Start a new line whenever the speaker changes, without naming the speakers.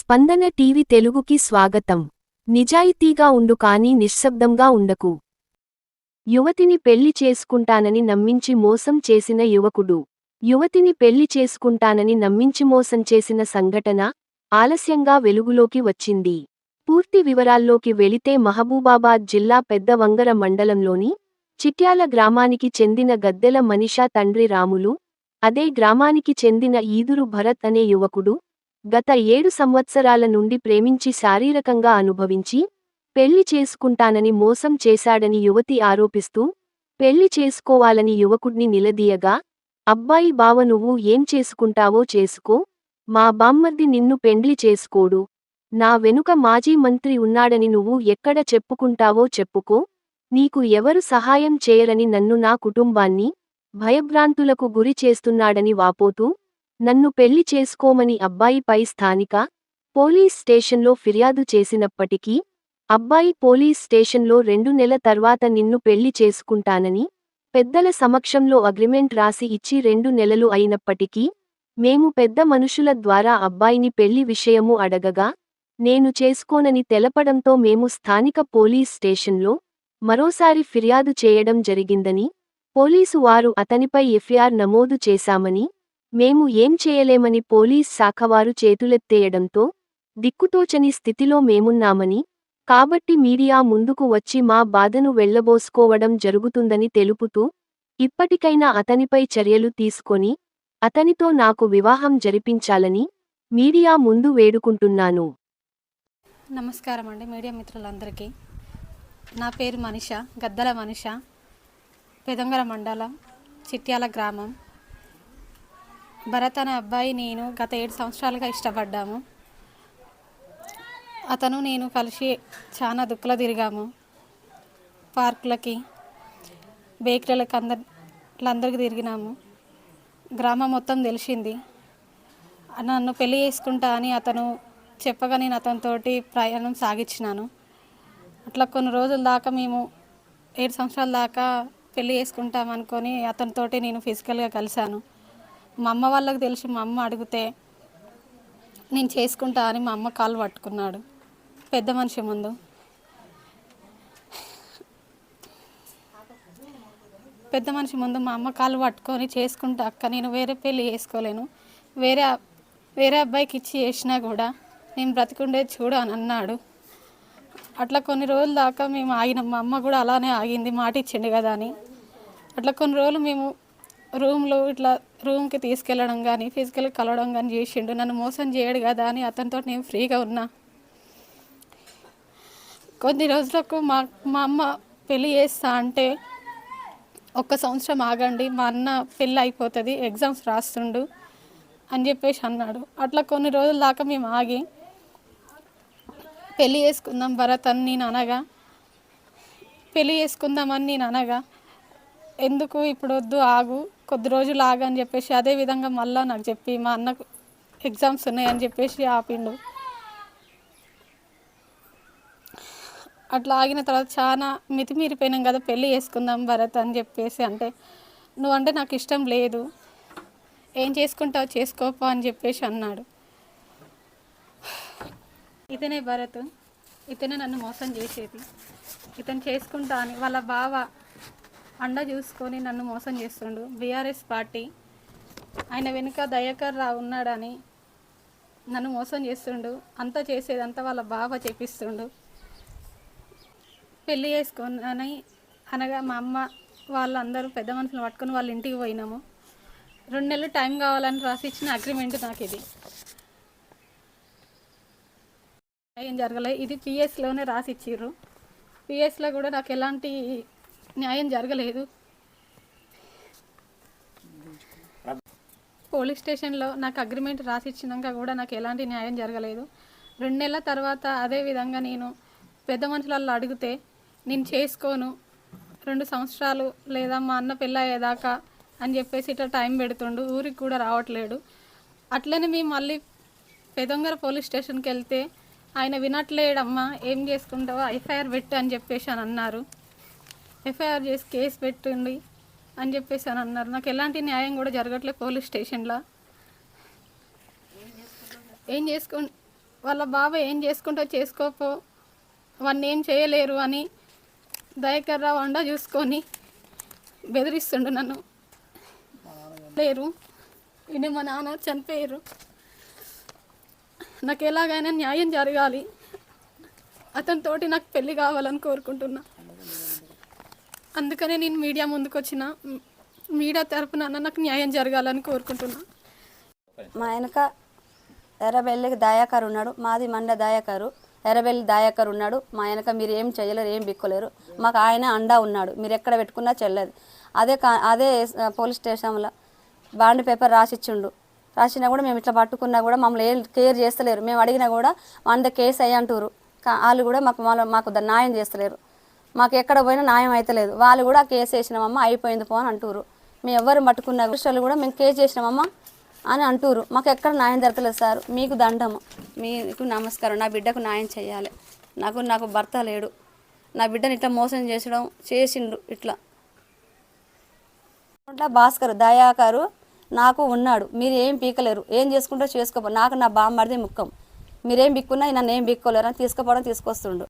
స్పందన టీవీ తెలుగుకి స్వాగతం. నిజాయితీగా ఉండు కానీ నిశ్శబ్దంగా ఉండకు. యువతిని పెళ్ళి చేసుకుంటానని నమ్మించి మోసం చేసిన యువకుడు. యువతిని పెళ్ళి చేసుకుంటానని నమ్మించి మోసం చేసిన సంఘటన ఆలస్యంగా వెలుగులోకి వచ్చింది. పూర్తి వివరాల్లోకి వెళితే మహబూబాబాద్ జిల్లా పెద్ద వంగర మండలంలోని చిట్యాల గ్రామానికి చెందిన గద్దెల మనిషా తండ్రి రాములు అదే గ్రామానికి చెందిన ఈదురు భరత్ అనే యువకుడు గత ఏడు సంవత్సరాల నుండి ప్రేమించి శారీరకంగా అనుభవించి పెళ్ళి చేసుకుంటానని మోసం చేశాడని యువతి ఆరోపిస్తూ పెళ్ళి చేసుకోవాలని యువకుడిని నిలదీయగా అబ్బాయి బావ నువ్వు ఏం చేసుకుంటావో చేసుకో మా బామ్మర్ది నిన్ను పెండ్లి చేసుకోడు. నా వెనుక మాజీ మంత్రి ఉన్నాడని నువ్వు ఎక్కడ చెప్పుకుంటావో చెప్పుకో. నీకు ఎవరు సహాయం చేయరని నన్ను నా కుటుంబాన్ని భయభ్రాంతులకు గురి చేస్తున్నాడని వాపోతూ నన్ను పెళ్ళి చేసుకోమని అబ్బాయిపై స్థానిక పోలీస్ స్టేషన్లో ఫిర్యాదు చేసినప్పటికీ అబ్బాయి పోలీస్ స్టేషన్లో రెండు నెల తర్వాత నిన్ను పెళ్ళి చేసుకుంటానని పెద్దల సమక్షంలో అగ్రిమెంట్ రాసి ఇచ్చి రెండు నెలలు అయినప్పటికీ మేము పెద్ద మనుషుల ద్వారా అబ్బాయిని పెళ్ళి విషయము అడగగా నేను చేసుకోనని తెలపడంతో మేము స్థానిక పోలీస్ స్టేషన్లో మరోసారి ఫిర్యాదు చేయడం జరిగిందని పోలీసు వారు అతనిపై ఎఫ్ఐఆర్ నమోదు చేశామని మేము ఏం చేయలేమని పోలీస్ శాఖవారు చేతులెత్తేయడంతో దిక్కుతోచని స్థితిలో మేమున్నామని కాబట్టి మీడియా ముందుకు వచ్చి మా బాధను వెళ్ళబోసుకోవడం జరుగుతుందని తెలుపుతూ ఇప్పటికైనా అతనిపై చర్యలు తీసుకొని అతనితో నాకు వివాహం జరిపించాలని మీడియా ముందు వేడుకుంటున్నాను.
నమస్కారం అండి మీడియా మిత్రులందరికీ. నా పేరు మనిష గద్దల మనిష పెదంగర మండలం చిట్యాల గ్రామం. భరత్ అనే అబ్బాయి నేను గత ఏడు సంవత్సరాలుగా ఇష్టపడ్డాము. అతను నేను కలిసి చాలా దుక్కులు తిరిగాము. పార్కులకి బేకరీలకు అందరి అందరికి తిరిగినాము. గ్రామం మొత్తం తెలిసింది. నన్ను పెళ్ళి చేసుకుంటా అని అతను చెప్పగా నేను అతనితోటి ప్రయాణం సాగించినాను. అట్లా కొన్ని రోజుల దాకా మేము ఏడు సంవత్సరాల దాకా పెళ్ళి చేసుకుంటాం అనుకొని అతనితోటి నేను ఫిజికల్గా కలిశాను. మా అమ్మ వాళ్ళకి తెలిసి మా అమ్మ అడిగితే నేను చేసుకుంటా అని మా అమ్మ కాలు పట్టుకున్నాడు. పెద్ద మనిషి ముందు. పెద్ద మనిషి ముందు మా అమ్మ కాలు పట్టుకొని చేసుకుంటా అక్క నేను వేరే పెళ్ళి చేసుకోలేను. వేరే వేరే అబ్బాయికి ఇచ్చి చేసినా కూడా నేను బ్రతికుండేది చూడు అని అన్నాడు. అట్లా కొన్ని రోజుల దాకా మేము ఆగినాం. మా అమ్మ కూడా అలానే ఆగింది మాట ఇచ్చిండు కదా అని. అట్లా కొన్ని రోజులు మేము రూమ్లో ఇట్లా రూమ్కి తీసుకెళ్ళడం కానీ ఫిజికల్గా కలవడం కానీ చేసిండు. నన్ను మోసం చేయడు కదా అని అతనితో నేను ఫ్రీగా ఉన్నా. కొన్ని రోజులకు మా మా అమ్మ పెళ్ళి చేస్తా అంటే ఒక్క సంవత్సరం ఆగండి మా అన్న పెళ్ళి అయిపోతుంది ఎగ్జామ్స్ రాస్తుండు అని చెప్పేసి అన్నాడు. అట్లా కొన్ని రోజుల దాకా మేము ఆగి పెళ్ళి చేసుకుందాం భరత్ అని నేను అనగా పెళ్ళి చేసుకుందామని నేను అనగా ఎందుకు ఇప్పుడు వద్దు ఆగు కొద్ది రోజులు ఆగు అని చెప్పేసి అదే విధంగా మళ్ళీ నాకు చెప్పి మా అన్నకు ఎగ్జామ్స్ ఉన్నాయని చెప్పేసి ఆపిండు. అట్లా ఆగిన తర్వాత చాలా మితిమీరిపోయినాం కదా పెళ్ళి చేసుకుందాం భరత్ అని చెప్పేసి అంటే నువ్వంటే నాకు ఇష్టం లేదు. ఏం చేసుకుంటావు చేసుకోపో అని చెప్పేసి అన్నాడు. ఇతనే భరత్ ఇతనే నన్ను మోసం చేసేది. ఇతను చేసుకుంటా అని వాళ్ళ బావ అండ చూసుకొని నన్ను మోసం చేస్తుండు. BRS party. ఆయన వెనుక దయాకర్ రావు ఉన్నాడని నన్ను మోసం చేస్తుండు. అంతా చేసేదంతా వాళ్ళ బావ చేపిస్తుండు. పెళ్ళి చేసుకొని అనగా మా అమ్మ వాళ్ళందరూ పెద్ద మనుషులు పట్టుకొని వాళ్ళ ఇంటికి పోయినాము. రెండు నెలలు టైం కావాలని రాసిచ్చిన అగ్రిమెంట్ నాకు ఇది. ఏం జరగలేదు ఇది పిఎస్లోనే రాసిచ్చిర్రు. పిఎస్లో కూడా నాకు ఎలాంటి న్యాయం జరగలేదు. పోలీస్ స్టేషన్లో నాకు అగ్రిమెంట్ రాసి ఇచ్చినాక కూడా నాకు ఎలాంటి న్యాయం జరగలేదు. రెండు నెలల తర్వాత అదే విధంగా నేను పెద్ద మనుషులలో అడిగితే నేను చేసుకోను. రెండు సంవత్సరాలు లేదా మా అన్న పెళ్ళయ్యేదాకా అని చెప్పేసి ఇట్లా టైం పెడుతుండు. ఊరికి కూడా రావట్లేడు. అట్లనే మేము మళ్ళీ పెదొంగర పోలీస్ స్టేషన్కి వెళ్తే ఆయన వినట్లేడమ్మా ఏం చేసుకుంటావో? ఎఫ్ఐఆర్ పెట్టు అని చెప్పేసి అని అన్నారు. ఎఫ్ఐఆర్ చేసి కేసు పెట్టండి అని చెప్పేసి అని అన్నారు. నాకు ఎలాంటి న్యాయం కూడా జరగట్లేదు పోలీస్ స్టేషన్లో. ఏం చేసుకో వాళ్ళ బావ ఏం చేసుకుంటో చేసుకోపో వాడిని ఏం చేయలేరు అని దయకర్రా వండ చూసుకొని బెదిరిస్తుండు నన్ను. లేరు. ఇది మా నాన్న చనిపోయారు. నాకు ఎలాగైనా న్యాయం జరగాలి. అతనితోటి నాకు పెళ్ళి కావాలని కోరుకుంటున్నా. అందుకనే నేను మీడియా ముందుకు వచ్చిన మీడియా తరపున నాకు న్యాయం జరగాలని కోరుకుంటున్నా.
మా వెనక ఎర్రబెల్లికి దాయాకారు ఉన్నాడు. మాది మండ దాయాకారు. ఎర్రబెల్లి దాయాకారు ఉన్నాడు. మా వెనక మీరు ఏం చేయలేరు ఏం బిక్కోలేరు. మాకు ఆయన అండా ఉన్నాడు. మీరు ఎక్కడ పెట్టుకున్నా చెల్లదు. అదే కా అదే పోలీస్ స్టేషన్లో బాండ్ పేపర్ రాసిచ్చిండు. రాసినా కూడా మేము ఇట్లా పట్టుకున్నా కూడా మమ్మల్ని ఏం కేర్ చేస్తలేరు. మేము అడిగినా కూడా వంద కేసు అయ్యి అంటారు కా- వాళ్ళు కూడా మాకు మాకు ద- న్యాయం చేస్తలేరు. మాకు ఎక్కడ పోయినా న్యాయం అవుతలేదు వాళ్ళు కూడా కేసు వేసినామమ్మ అయిపోయింది పో అని అంటారు. మేము ఎవరు పట్టుకున్న విషయాలు కూడా మేము కేసు చేసినామమ్మ అని అంటారు. మాకు ఎక్కడ న్యాయం దొరకలేదు సార్. మీకు దండము. మీకు నమస్కారం. నా బిడ్డకు న్యాయం చేయాలి. నాకు నాకు భర్త లేడు. నా బిడ్డని ఇట్లా మోసం చేసడం చేసిండు ఇట్లా. ఇట్లా భాస్కర్ దయాకరు నాకు ఉన్నాడు. మీరు ఏం పీకలేరు. ఏం చేసుకుంటారో చేసుకోపో. నాకు నా బామ్మడిది ముఖం. మీరేం బిక్కున్నా నన్ను ఏం బిక్కోలేరు అని తీసుకుపోవడం తీసుకొస్తుండు.